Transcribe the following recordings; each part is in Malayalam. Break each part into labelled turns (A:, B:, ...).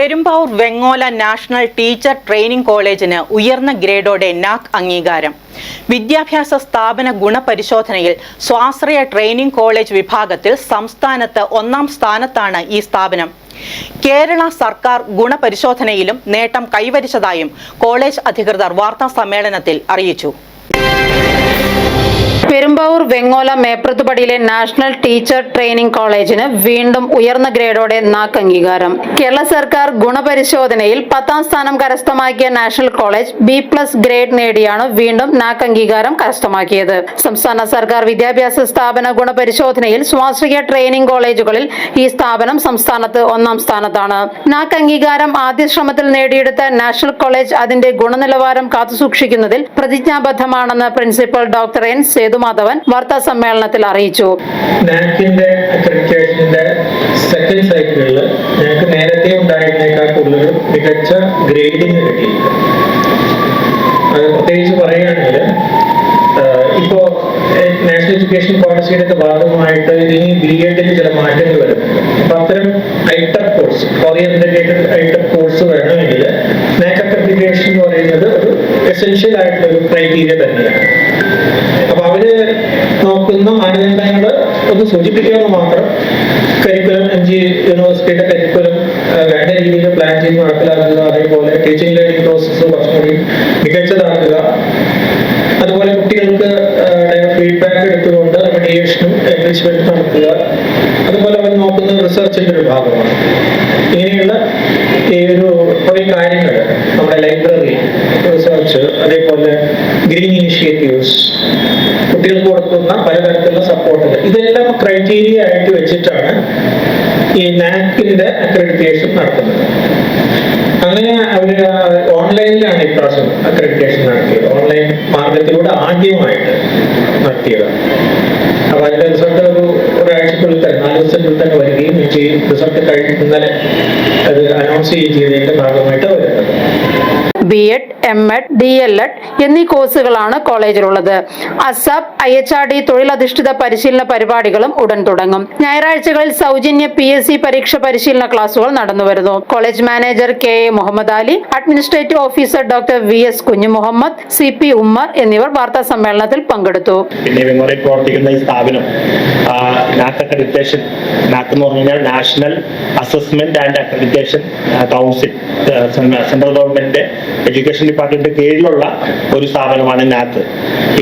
A: Perumbavoor Vengola national teacher training കോളേജിന് ഉയർന്ന ഗ്രേഡോടെ നാക് അംഗീകാരം. വിദ്യാഭ്യാസ സ്ഥാപന ഗുണപരിശോധനയിൽ സ്വാശ്രയ ട്രെയിനിംഗ് കോളേജ് വിഭാഗത്തിൽ സംസ്ഥാനത്ത് ഒന്നാം സ്ഥാനത്താണ് ഈ സ്ഥാപനം. കേരള സർക്കാർ ഗുണപരിശോധനയിലും നേട്ടം കൈവരിച്ചതായും കോളേജ് അധികൃതർ വാർത്താ സമ്മേളനത്തിൽ അറിയിച്ചു.
B: പെരുമ്പാവൂർ വെങ്ങോല മേപ്രത്തുപടിയിലെ നാഷണൽ ടീച്ചർ ട്രെയിനിംഗ് കോളേജിന് വീണ്ടും ഉയർന്ന ഗ്രേഡോടെ നാക്ക് അംഗീകാരം. കേരള സർക്കാർ ഗുണപരിശോധനയിൽ പത്താം സ്ഥാനം കരസ്ഥമാക്കിയ national college B plus grade നേടിയാണ് വീണ്ടും നാക്ക് അംഗീകാരം കരസ്ഥമാക്കിയത്. സംസ്ഥാന സർക്കാർ വിദ്യാഭ്യാസ സ്ഥാപന ഗുണപരിശോധനയിൽ സ്വാശ്രയ ട്രെയിനിംഗ് കോളേജുകളിൽ ഈ സ്ഥാപനം സംസ്ഥാനത്ത് ഒന്നാം സ്ഥാനത്താണ്. നാക്ക് അംഗീകാരം ആദ്യ ശ്രമത്തിൽ നേടിയെടുത്ത നാഷണൽ കോളേജ് അതിന്റെ ഗുണനിലവാരം കാത്തുസൂക്ഷിക്കുന്നതിൽ പ്രതിജ്ഞാബദ്ധമാണെന്ന് പ്രിൻസിപ്പൽ ഡോക്ടർ എൻ സേതുമാധവൻ വാർത്താ സമ്മേളനത്തിൽ അറിയിച്ചു.
C: അക്രഡിറ്റേഷന്റെ സെക്കൻഡ് സൈക്കിളിൽ ഞങ്ങൾക്ക് നേരത്തെ ഉണ്ടായിരുന്നേക്കാൾ കൂടുതൽ മികച്ച ഗ്രേഡിംഗ് അത് പ്രത്യേകിച്ച് പറയുകയാണെങ്കിൽ ഇപ്പോ നാഷണൽ എഡ്യൂക്കേഷൻ പോളിസിയുടെ ഭാഗമായിട്ട് ഇനി ബി എഡിൽ ചില മാറ്റങ്ങൾ വരും. അപ്പൊ അത്തരം ഐട്ടപ്പ് കോഴ്സ് ഓറിയന്റേറ്റഡ് ഐട്ടപ്പ് കോഴ്സ് വേണമെങ്കിൽ നാക് അക്രഡിറ്റേഷൻ എന്ന് പറയുന്നത് ഒരു എസെൻഷ്യൽ ആയിട്ടുള്ള ഒരു ക്രൈറ്റീരിയ തന്നെയാണ്. അവർ നോക്കുന്ന. മാനദണ്ഡങ്ങൾ ഒന്ന് സൂചിപ്പിക്കാമെന്ന് മാത്രം. കരിക്കുലം ജി യൂണിവേഴ്സിറ്റിയുടെ കരിക്കുലം വേണ്ട രീതിയിൽ പ്ലാൻ ചെയ്ത് നടപ്പിലാക്കുക. അതേപോലെ ടീച്ചിങ് ലേണിംഗ് പ്രോസസ്സ് കുറച്ചുകൂടി മികച്ചതാക്കുക. അതുപോലെ കുട്ടികൾക്ക് ഫീഡ്ബാക്ക് എടുത്തുകൊണ്ട് റെമഡിയേഷനും എൻഗേജ്മെന്റും നടത്തുക. അതുപോലെ അവർ നോക്കുന്ന റിസർച്ചിന്റെ ഒരു ഭാഗമാണ്. ഇങ്ങനെയുള്ള ഈ ഒരു കുറെ കാര്യങ്ങൾ നമ്മുടെ ലൈബ്രറി റിസർച്ച് അതേപോലെ ഗ്രീൻ ഇനിഷ്യേറ്റീവ്സ് കുട്ടികൾക്ക് കൊടുക്കുന്ന പലതരത്തിലുള്ള സപ്പോർട്ടുകൾ ഇതെല്ലാം ക്രൈറ്റീരിയ ആയിട്ട് വെച്ചിട്ടാണ് ഈ നാക്കിന്റെ അക്രഡിറ്റേഷൻ നടത്തുന്നത്. അങ്ങനെ അവർ ഓൺലൈനിലാണ് ഇപ്രാവശ്യം അക്രഡിറ്റേഷൻ നടത്തിയത്. ഓൺലൈൻ മാർഗത്തിലൂടെ ആദ്യമായിട്ട് നടത്തിയത്. അപ്പൊ അതിന്റെ റിസൾട്ട് ഒരു ഒരാഴ്ചക്കുള്ളിൽ തന്നെ നാല് ദിവസത്തിനുള്ളിൽ തന്നെ വരികയും ചെയ്യും. റിസൾട്ട് കഴിഞ്ഞ് ഇന്നലെ അത് അനൗൺസ് ചെയ്യുകയും ചെയ്തതിന്റെ ഭാഗമായിട്ട് വരുന്നത്.
B: B Ed M Ed D El Ed എന്നീ കോഴ്സുകളാണ് കോളേജിലുള്ളത്. ASAP I H R D തൊഴിലധിഷ്ഠിത പരിശീലന പരിപാടികളും ഉടൻ തുടങ്ങും. ഞായറാഴ്ചകളിൽ സൗജന്യ പി എസ് സി പരീക്ഷ പരിശീലന ക്ലാസുകൾ നടന്നുവരുന്നു college manager K A Muhammad Ali administrative officer doctor V S Kunju Muhammad C P Ummer എന്നിവർ വാർത്താ സമ്മേളനത്തിൽ പങ്കെടുത്തു.
D: സ്ഥാപനം national assessment and accreditation council central government education department കീഴിലുള്ള ഒരു സ്ഥാപനമാണ് നാക്ക്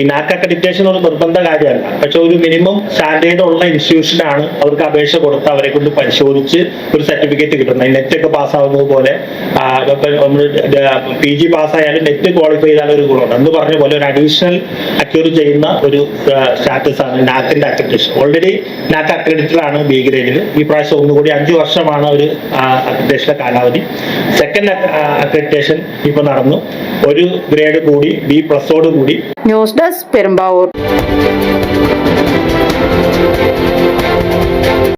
D: ഈ നാക്ക് അക്രഡിറ്റേഷൻ ഒരു നിർബന്ധ കാര്യമല്ല. പക്ഷെ ഒരു മിനിമം സ്റ്റാൻഡേർഡ് ഉള്ള ഇൻസ്റ്റിറ്റ്യൂഷനാണ് അവർക്ക് അപേക്ഷ കൊടുത്ത് അവരെ കൊണ്ട് പരിശോധിച്ച് ഒരു സർട്ടിഫിക്കറ്റ് കിട്ടുന്നത്. നെറ്റ് ഒക്കെ പാസ്സാവുന്നത് പോലെ പി ജി പാസ്സായാലും നെറ്റ് ക്വാളിഫൈ ചെയ്താലും ഒരു ഗുണമുണ്ട്. എന്ന് പറഞ്ഞ പോലെ ഒരു അഡീഷണൽ അക്യൂർ ചെയ്യുന്ന ഒരു സ്റ്റാറ്റസ് ആണ് നാക്കിന്റെ അക്രഡിറ്റേഷൻ ഓൾറെഡി നാക്ക് അക്രഡിറ്റഡ് ആണ് ബി ഗ്രേഡിൽ ഈ പ്രാവശ്യം ഒന്നുകൂടി അഞ്ചു വർഷമാണ് ഒരു അക്രഡിറ്റേഷന്റെ കാലാവധി. സെക്കൻഡ് അക്രഡിറ്റേഷൻ ഇപ്പൊ നടന്നു. ഒരു ഗ്രേഡ് കൂടി ബി പ്ലസോട് കൂടി.
B: News desk Perumbavoor